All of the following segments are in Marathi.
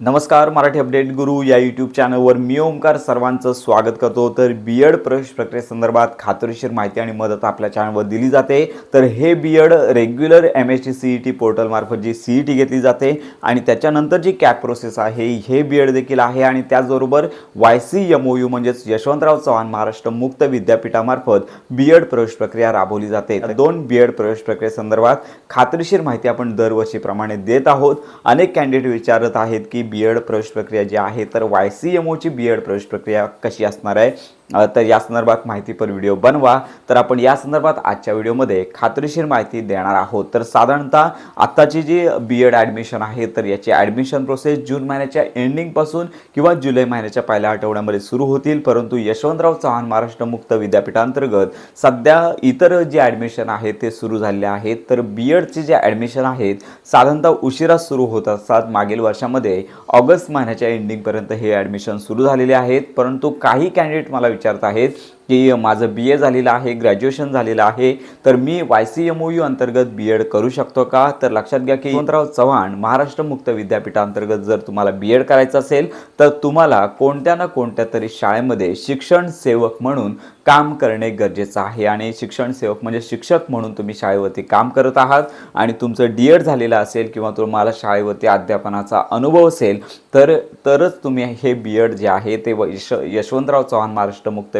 नमस्कार मराठी अपडेट गुरु या यूट्यूब चॅनलवर मी ओंकार सर्वांचं स्वागत करतो. तर बी एड प्रवेश प्रक्रियेसंदर्भात खात्रीशीर माहिती आणि मदत आपल्या चॅनलवर दिली जाते. तर हे B Ed regular M S T C E T पोर्टलमार्फत जी सी ई टी घेतली जाते आणि त्याच्यानंतर जी कॅप प्रोसेस आहे हे बी एड देखील आहे आणि त्याचबरोबर Y C M O U म्हणजेच यशवंतराव चव्हाण महाराष्ट्र मुक्त विद्यापीठामार्फत बी एड प्रवेश प्रक्रिया राबवली जाते. दोन बी एड प्रवेश प्रक्रियेसंदर्भात खात्रीशीर माहिती आपण दरवर्षीप्रमाणे देत आहोत. अनेक कॅन्डिडेट विचारत आहेत की बी एड प्रवेश प्रक्रिया जी आहे तर वाय सी एम ओची बी एड प्रवेश प्रक्रिया कशी असणार आहे? तर या संदर्भात माहितीपर व्हिडिओ बनवा. तर आपण या संदर्भात आजच्या व्हिडिओमध्ये खात्रीशीर माहिती देणार आहोत. तर साधारणतः आत्ताची जी बी एड ॲडमिशन आहे तर याची ॲडमिशन प्रोसेस जून महिन्याच्या एंडिंगपासून किंवा जुलै महिन्याच्या पहिल्या आठवड्यामध्ये सुरू होतील. परंतु यशवंतराव चव्हाण महाराष्ट्र मुक्त विद्यापीठांतर्गत सध्या इतर जे ॲडमिशन आहे ते सुरू झालेले आहेत. तर बी एडचे जे ॲडमिशन आहेत साधारणतः उशिरा सुरू होत असतात. मागील वर्षामध्ये ऑगस्ट महिन्याच्या एंडिंगपर्यंत हे ॲडमिशन सुरू झालेले आहेत. परंतु काही कॅन्डिडेट मला विचारत आहेत. की माझं बी ए झालेलं आहे ग्रॅज्युएशन झालेलं आहे तर मी Y C M O U अंतर्गत बी एड करू शकतो का? तर लक्षात घ्या की यशवंतराव चव्हाण महाराष्ट्र मुक्त विद्यापीठांतर्गत जर तुम्हाला बी एड करायचं असेल तर तुम्हाला कोणत्या ना कोणत्या तरी शाळेमध्ये शिक्षण सेवक म्हणून काम करणे गरजेचं आहे. आणि शिक्षण सेवक म्हणजे शिक्षक म्हणून तुम्ही शाळेवरती काम करत आहात आणि तुमचं डी एड झालेलं असेल किंवा तुम्हाला शाळेवरती अध्यापनाचा अनुभव असेल तर तरच तुम्ही हे बी एड जे आहे ते यश यशवंतराव चव्हाण महाराष्ट्र मुक्त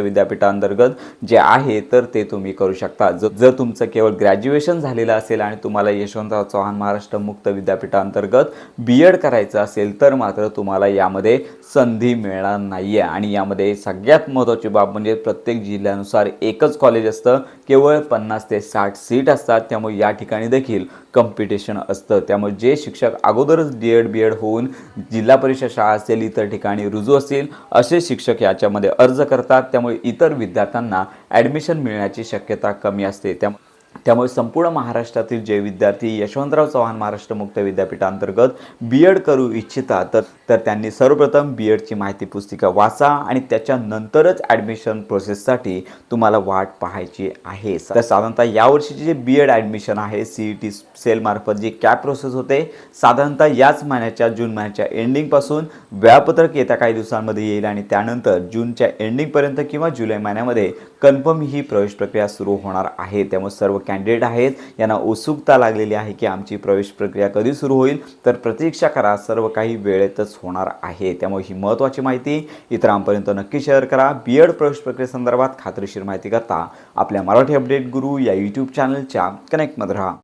अंतर्गत जे आहे तर ते तुम्ही करू शकता. जर तुमचं केवळ ग्रॅज्युएशन झालेलं असेल आणि तुम्हाला यशवंतराव चव्हाण महाराष्ट्र मुक्त विद्यापीठाअंतर्गत बी एड करायचं असेल तर मात्र तुम्हाला यामध्ये संधी मिळणार नाही आहे आणि यामध्ये सगळ्यात महत्त्वाची बाब म्हणजे प्रत्येक जिल्ह्यानुसार एकच कॉलेज असतं. केवळ पन्नास ते साठ सीट असतात. त्यामुळे या ठिकाणी देखील कम्पिटिशन असतं. त्यामुळे जे शिक्षक अगोदरच डी एड बी एड होऊन जिल्हा परिषद शाळा असेल इतर ठिकाणी रुजू असतील असे शिक्षक याच्यामध्ये अर्ज करतात. त्यामुळे इतर विद्या विद्यार्थ्यांना ॲडमिशन मिळण्याची शक्यता कमी असते. त्यामुळे त्यामुळे संपूर्ण महाराष्ट्रातील जे विद्यार्थी यशवंतराव चव्हाण महाराष्ट्र मुक्त विद्यापीठांतर्गत बी एड करू इच्छितात तर तर त्यांनी सर्वप्रथम बी एडची माहिती पुस्तिका वाचा आणि त्याच्यानंतरच ॲडमिशन प्रोसेससाठी तुम्हाला वाट पाहायची आहे. तर साधारणतः यावर्षीचे जे बी एड ॲडमिशन आहे सी ई टी सेलमार्फत जी कॅप प्रोसेस होते साधारणतः याच महिन्याच्या जून महिन्याच्या एंडिंगपासून वेळापत्रक येत्या काही दिवसांमध्ये येईल आणि त्यानंतर जूनच्या एंडिंगपर्यंत किंवा जुलै महिन्यामध्ये कन्फर्म ही प्रवेश प्रक्रिया सुरू होणार आहे. त्यामुळे सर्व कॅन्डिडेट आहेत. यांना उत्सुकता लागलेली आहे की आमची प्रवेश प्रक्रिया कधी सुरू होईल. तर प्रतीक्षा करा. सर्व काही वेळेतच होणार आहे. त्यामुळे ही महत्त्वाची माहिती इतरांपर्यंत नक्की शेअर करा. बी एड प्रवेश प्रक्रियेसंदर्भात खात्रीशीर माहिती करता आपल्या मराठी अपडेट गुरु या यूट्यूब चॅनलच्या कनेक्टमध्ये राहा.